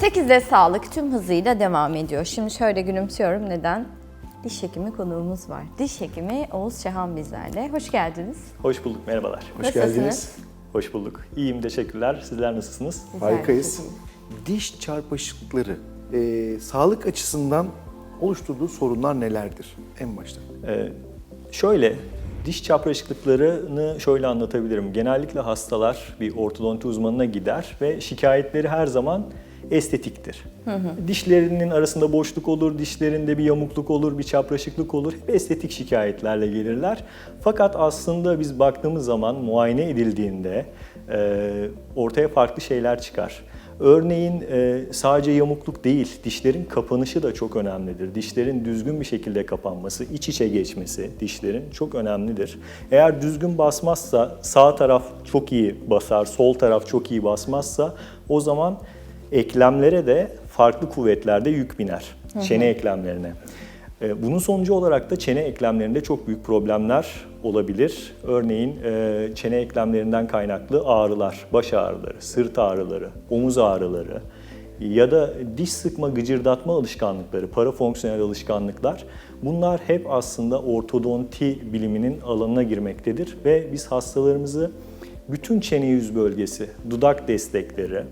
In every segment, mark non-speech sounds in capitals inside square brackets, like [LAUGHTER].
8'de sağlık tüm hızıyla devam ediyor. Şimdi şöyle gülümsüyorum. Neden? Diş hekimi konuğumuz var. Diş hekimi Oğuz Şahan bizlerle. Hoş geldiniz. Hoş bulduk, merhabalar. Hoş Nasılsınız? geldiniz. Hoş bulduk. İyiyim, teşekkürler. Sizler nasılsınız? De Harikayız. Diş çarpışıkları e, sağlık açısından oluşturduğu sorunlar nelerdir en başta? Ee, şöyle, diş çapraşıklıklarını şöyle anlatabilirim. Genellikle hastalar bir ortodonti uzmanına gider ve şikayetleri her zaman estetiktir. Dişlerinin arasında boşluk olur, dişlerinde bir yamukluk olur, bir çapraşıklık olur. Hep estetik şikayetlerle gelirler. Fakat aslında biz baktığımız zaman muayene edildiğinde e, ortaya farklı şeyler çıkar. Örneğin e, sadece yamukluk değil, dişlerin kapanışı da çok önemlidir. Dişlerin düzgün bir şekilde kapanması, iç içe geçmesi dişlerin çok önemlidir. Eğer düzgün basmazsa, sağ taraf çok iyi basar, sol taraf çok iyi basmazsa o zaman eklemlere de farklı kuvvetlerde yük biner. Çene eklemlerine. E, Bunun sonucu olarak da çene eklemlerinde çok büyük problemler olabilir. Örneğin e, çene eklemlerinden kaynaklı ağrılar, baş ağrıları, sırt ağrıları, omuz ağrıları ya da diş sıkma, gıcırdatma alışkanlıkları, parafonksiyonel alışkanlıklar bunlar hep aslında ortodonti biliminin alanına girmektedir ve biz hastalarımızı bütün çene yüz bölgesi, dudak destekleri,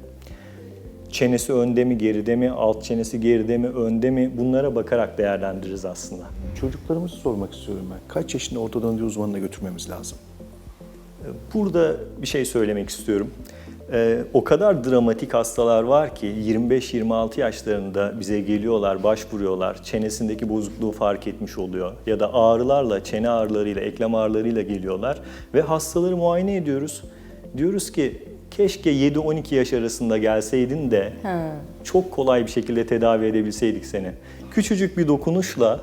çenesi önde mi geride mi, alt çenesi geride mi önde mi bunlara bakarak değerlendiririz aslında. Çocuklarımızı sormak istiyorum ben. Kaç yaşında ortodonti uzmanına götürmemiz lazım? Burada bir şey söylemek istiyorum. Ee, o kadar dramatik hastalar var ki 25-26 yaşlarında bize geliyorlar, başvuruyorlar. Çenesindeki bozukluğu fark etmiş oluyor. Ya da ağrılarla, çene ağrılarıyla, eklem ağrılarıyla geliyorlar. Ve hastaları muayene ediyoruz. Diyoruz ki keşke 7-12 yaş arasında gelseydin de çok kolay bir şekilde tedavi edebilseydik seni. Küçücük bir dokunuşla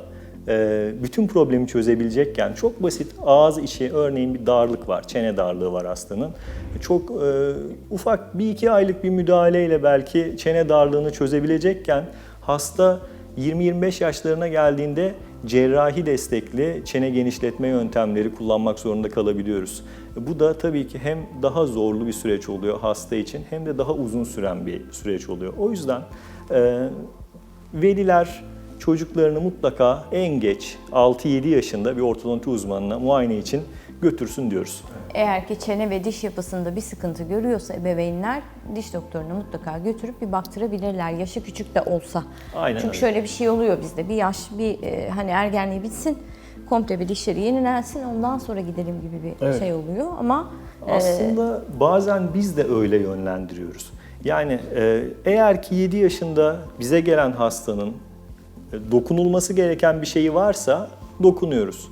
e, bütün problemi çözebilecekken çok basit ağız içi örneğin bir darlık var, çene darlığı var hastanın. Çok e, ufak bir iki aylık bir müdahaleyle belki çene darlığını çözebilecekken hasta 20-25 yaşlarına geldiğinde cerrahi destekli çene genişletme yöntemleri kullanmak zorunda kalabiliyoruz. Bu da tabii ki hem daha zorlu bir süreç oluyor hasta için hem de daha uzun süren bir süreç oluyor. O yüzden e, veliler çocuklarını mutlaka en geç 6-7 yaşında bir ortodonti uzmanına muayene için götürsün diyoruz. Eğer ki çene ve diş yapısında bir sıkıntı görüyorsa ebeveynler diş doktoruna mutlaka götürüp bir baktırabilirler. Yaşı küçük de olsa. Aynen Çünkü öyle. şöyle bir şey oluyor bizde. Bir yaş, bir e, hani ergenliği bitsin, komple bir dişleri yenilensin, ondan sonra gidelim gibi bir Evet. şey oluyor. Ama e, Aslında bazen biz de öyle yönlendiriyoruz. Yani e, eğer ki 7 yaşında bize gelen hastanın e, dokunulması gereken bir şeyi varsa dokunuyoruz.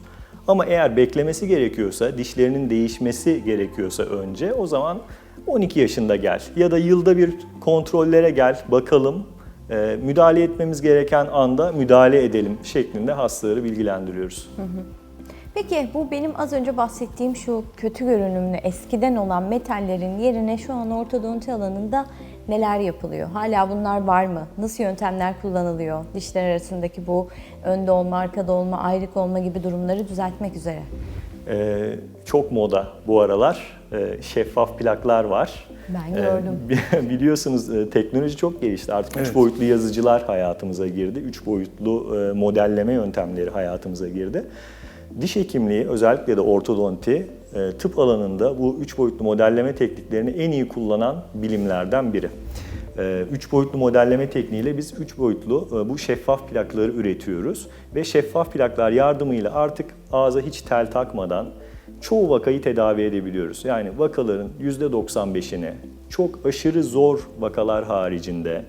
Ama eğer beklemesi gerekiyorsa, dişlerinin değişmesi gerekiyorsa önce o zaman 12 yaşında gel. Ya da yılda bir kontrollere gel, bakalım. e, müdahale etmemiz gereken anda müdahale edelim şeklinde hastaları bilgilendiriyoruz. Peki bu benim az önce bahsettiğim şu kötü görünümlü eskiden olan metallerin yerine şu an ortodonti alanında neler yapılıyor? Hala bunlar var mı? Nasıl yöntemler kullanılıyor? Dişler arasındaki bu önde olma, arkada olma, ayrık olma gibi durumları düzeltmek üzere. Ee, çok moda bu aralar. Ee, şeffaf plaklar var. Ben gördüm. [LAUGHS] Ee, biliyorsunuz e, teknoloji çok gelişti. Artık üç Evet. boyutlu yazıcılar hayatımıza girdi. Üç boyutlu e, modelleme yöntemleri hayatımıza girdi. Diş hekimliği özellikle de ortodonti tıp alanında bu üç boyutlu modelleme tekniklerini en iyi kullanan bilimlerden biri. Ee, Üç boyutlu modelleme tekniğiyle biz üç boyutlu e, bu şeffaf plakları üretiyoruz. Ve şeffaf plaklar yardımıyla artık ağza hiç tel takmadan çoğu vakayı tedavi edebiliyoruz. Yani vakaların %95'ini çok aşırı zor vakalar haricinde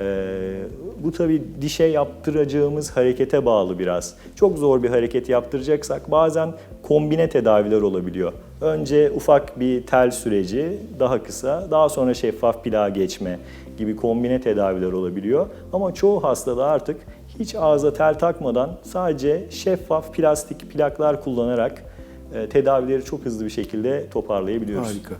ee, bu tabi dişe yaptıracağımız harekete bağlı biraz. Çok zor bir hareket yaptıracaksak bazen kombine tedaviler olabiliyor. Önce ufak bir tel süreci, daha kısa, daha sonra şeffaf plağa geçme gibi kombine tedaviler olabiliyor. Ama çoğu hastada artık hiç ağza tel takmadan sadece şeffaf plastik plaklar kullanarak e, tedavileri çok hızlı bir şekilde toparlayabiliyoruz. Harika.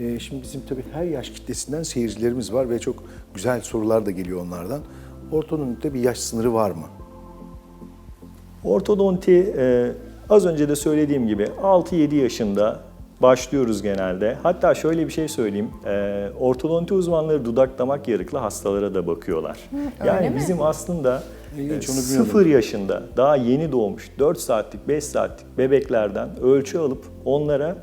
Ee, şimdi bizim tabii her yaş kitlesinden seyircilerimiz var ve çok güzel sorular da geliyor onlardan. Ortodontte bir yaş sınırı var mı? Ortodonti e, az önce de söylediğim gibi 6-7 yaşında başlıyoruz genelde. Hatta şöyle bir şey söyleyeyim. E, ortodonti uzmanları dudak damak yarıklı hastalara da bakıyorlar. öyle yani mi? bizim aslında İlginç, e, onu bilmiyordum. 0 yaşında daha yeni doğmuş 4 saatlik 5 saatlik bebeklerden ölçü alıp onlara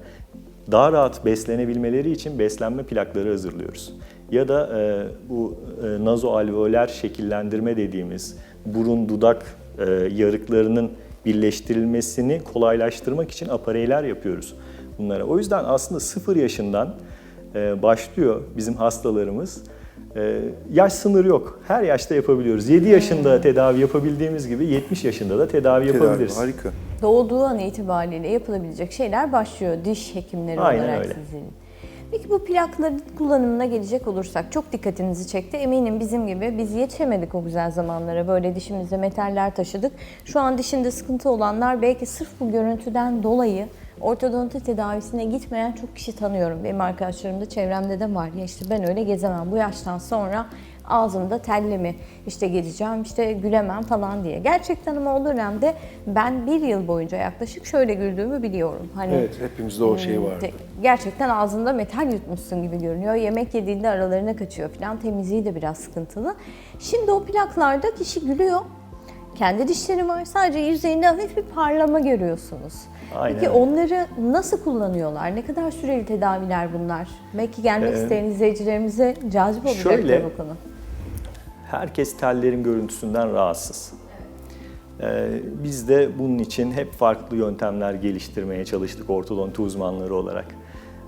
daha rahat beslenebilmeleri için beslenme plakları hazırlıyoruz. Ya da e, bu e, nazoalveoler şekillendirme dediğimiz burun dudak e, yarıklarının birleştirilmesini kolaylaştırmak için apareyler yapıyoruz bunlara. O yüzden aslında 0 yaşından e, başlıyor bizim hastalarımız. E, yaş sınırı yok. Her yaşta yapabiliyoruz. 7 yaşında tedavi yapabildiğimiz gibi 70 yaşında da tedavi Tedavi, yapabiliriz. harika. Doğduğu an itibariyle yapılabilecek şeyler başlıyor diş hekimleri Aynen olarak öyle. sizin. Peki bu plakların kullanımına gelecek olursak çok dikkatinizi çekti. Eminim bizim gibi biz yetişemedik o güzel zamanlara. Böyle dişimizde metaller taşıdık. Şu an dişinde sıkıntı olanlar belki sırf bu görüntüden dolayı ortodonti tedavisine gitmeyen çok kişi tanıyorum. Benim arkadaşlarım da çevremde de var. Ya işte ben öyle gezemem. Bu yaştan sonra ağzımda telli mi işte gezeceğim işte gülemem falan diye. Gerçekten ama o dönemde ben bir yıl boyunca yaklaşık şöyle güldüğümü biliyorum. Hani Evet, hepimizde o şey var. de- gerçekten ağzında metal yutmuşsun gibi görünüyor. Yemek yediğinde aralarına kaçıyor falan. Temizliği de biraz sıkıntılı. Şimdi o plaklarda kişi gülüyor. Kendi dişleri var. Sadece yüzeyinde hafif bir parlama görüyorsunuz. Aynen Peki onları nasıl kullanıyorlar? Ne kadar süreli tedaviler bunlar? Belki gelmek Ee, isteyen izleyicilerimize cazip olacaktır şöyle, bu konu. Herkes tellerin görüntüsünden rahatsız. Ee, biz de bunun için hep farklı yöntemler geliştirmeye çalıştık ortodonti uzmanları olarak.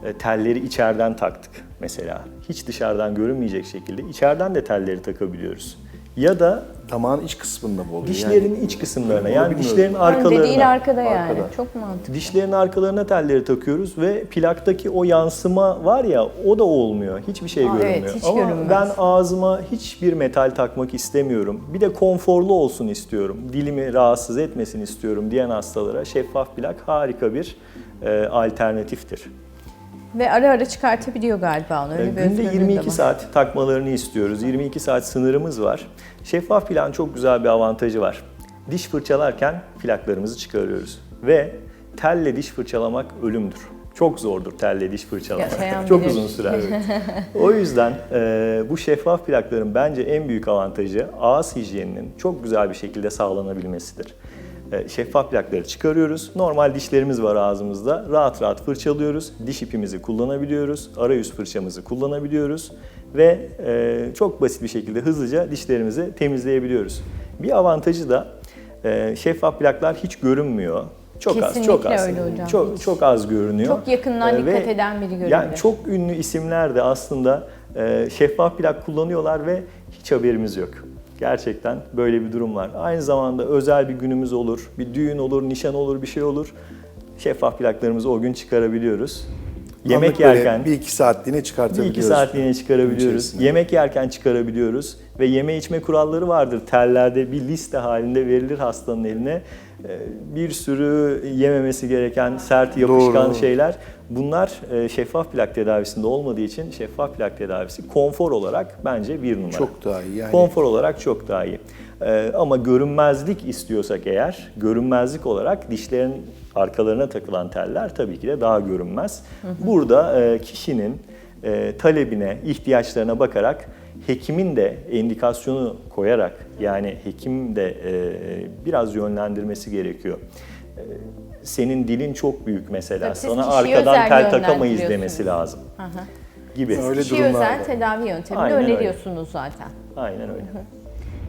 Ee, telleri içeriden taktık mesela. Hiç dışarıdan görünmeyecek şekilde içeriden de telleri takabiliyoruz. Ya da Damağın iç kısmında mı oluyor? dişlerin Yani- iç kısımlarına yani bilmiyorum. dişlerin Önde arkalarına. değil arkada yani. Arkada. Çok mantıklı. Dişlerin arkalarına telleri takıyoruz ve plaktaki o yansıma var ya o da olmuyor. Hiçbir şey Aa, evet, görünmüyor. hiç Ama görünmez. ben ağzıma hiçbir metal takmak istemiyorum. Bir de konforlu olsun istiyorum. Dilimi rahatsız etmesin istiyorum diyen hastalara şeffaf plak harika bir e, alternatiftir. Ve ara ara çıkartabiliyor galiba onu. Öyle E, Günde özgürlüğü de 22 var. saat takmalarını istiyoruz. 22 saat sınırımız var. Şeffaf plağın çok güzel bir avantajı var. Diş fırçalarken plaklarımızı çıkarıyoruz. Ve telle diş fırçalamak ölümdür. Çok zordur telle diş fırçalamak. Yaşayan [LAUGHS] çok bilir. uzun sürer. [LAUGHS] o yüzden e, bu şeffaf plakların bence en büyük avantajı ağız hijyeninin çok güzel bir şekilde sağlanabilmesidir. E, şeffaf plakları çıkarıyoruz. Normal dişlerimiz var ağzımızda. Rahat rahat fırçalıyoruz. Diş ipimizi kullanabiliyoruz. Arayüz fırçamızı kullanabiliyoruz. Ve e, çok basit bir şekilde hızlıca dişlerimizi temizleyebiliyoruz. Bir avantajı da e, şeffaf plaklar hiç görünmüyor. Çok az, çok Kesinlikle az. öyle hocam. Çok, çok az görünüyor. Çok yakından E, dikkat eden biri görebilir. Yani çok ünlü isimler de aslında şeffaf plak kullanıyorlar ve hiç haberimiz yok. Gerçekten böyle bir durum var. Aynı zamanda özel bir günümüz olur, bir düğün olur, nişan olur, bir şey olur. Şeffaf plaklarımızı o gün çıkarabiliyoruz. Yemek Anlık yerken bir iki saatliğine bir çıkartabiliyoruz. iki saatliğine çıkarabiliyoruz. İçerisinde. Yemek yerken çıkarabiliyoruz. Ve yeme içme kuralları vardır. Tellerde bir liste halinde verilir hastanın eline. Ee, Bir sürü yememesi gereken sert yapışkan Doğru. şeyler. Bunlar e, şeffaf plak tedavisinde olmadığı için şeffaf plak tedavisi konfor olarak bence bir numara. Çok daha iyi. Yani Konfor olarak çok daha iyi. Ee, ama görünmezlik istiyorsak eğer, görünmezlik olarak dişlerin arkalarına takılan teller tabii ki de daha görünmez. Burada e, kişinin e, talebine, ihtiyaçlarına bakarak hekimin de indikasyonu koyarak yani hekim de e, biraz yönlendirmesi gerekiyor. E, senin dilin çok büyük mesela. Tabii siz Sana kişiye arkadan özel tel takamayız yönlendiriyorsunuz. demesi lazım. Hı hı. Gibi. Öyle Kişiye durumlar özel var. tedavi yöntemini Aynen öyle. öneriyorsunuz zaten. Aynen öyle.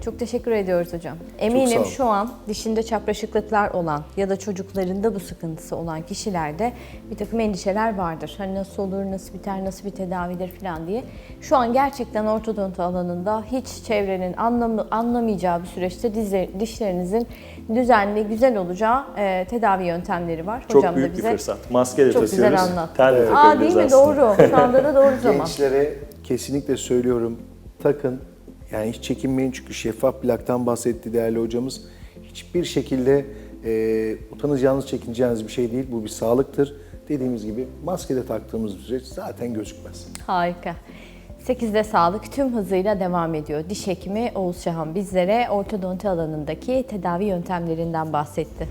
Çok teşekkür ediyoruz hocam. Eminim şu an dişinde çapraşıklıklar olan ya da çocuklarında bu sıkıntısı olan kişilerde bir takım endişeler vardır. Hani nasıl olur, nasıl biter, nasıl bir tedavidir falan diye. Şu an gerçekten ortodonti alanında hiç çevrenin anlamı, anlamayacağı bir süreçte dişlerinizin düzenli, güzel olacağı e, tedavi yöntemleri var. Çok hocam büyük da bir bize fırsat. Maske de çok güzel anlattı. Tel de Aa değil mi? Doğru. Şu anda da doğru [LAUGHS] zaman. Gençlere kesinlikle söylüyorum takın. Yani hiç çekinmeyin çünkü şeffaf plaktan bahsetti değerli hocamız. Hiçbir şekilde e, utanacağınız, çekineceğiniz bir şey değil. Bu bir sağlıktır. Dediğimiz gibi maskede taktığımız süreç zaten gözükmez. Harika. 8'de sağlık tüm hızıyla devam ediyor. Diş hekimi Oğuz Şahan bizlere ortodonti alanındaki tedavi yöntemlerinden bahsetti.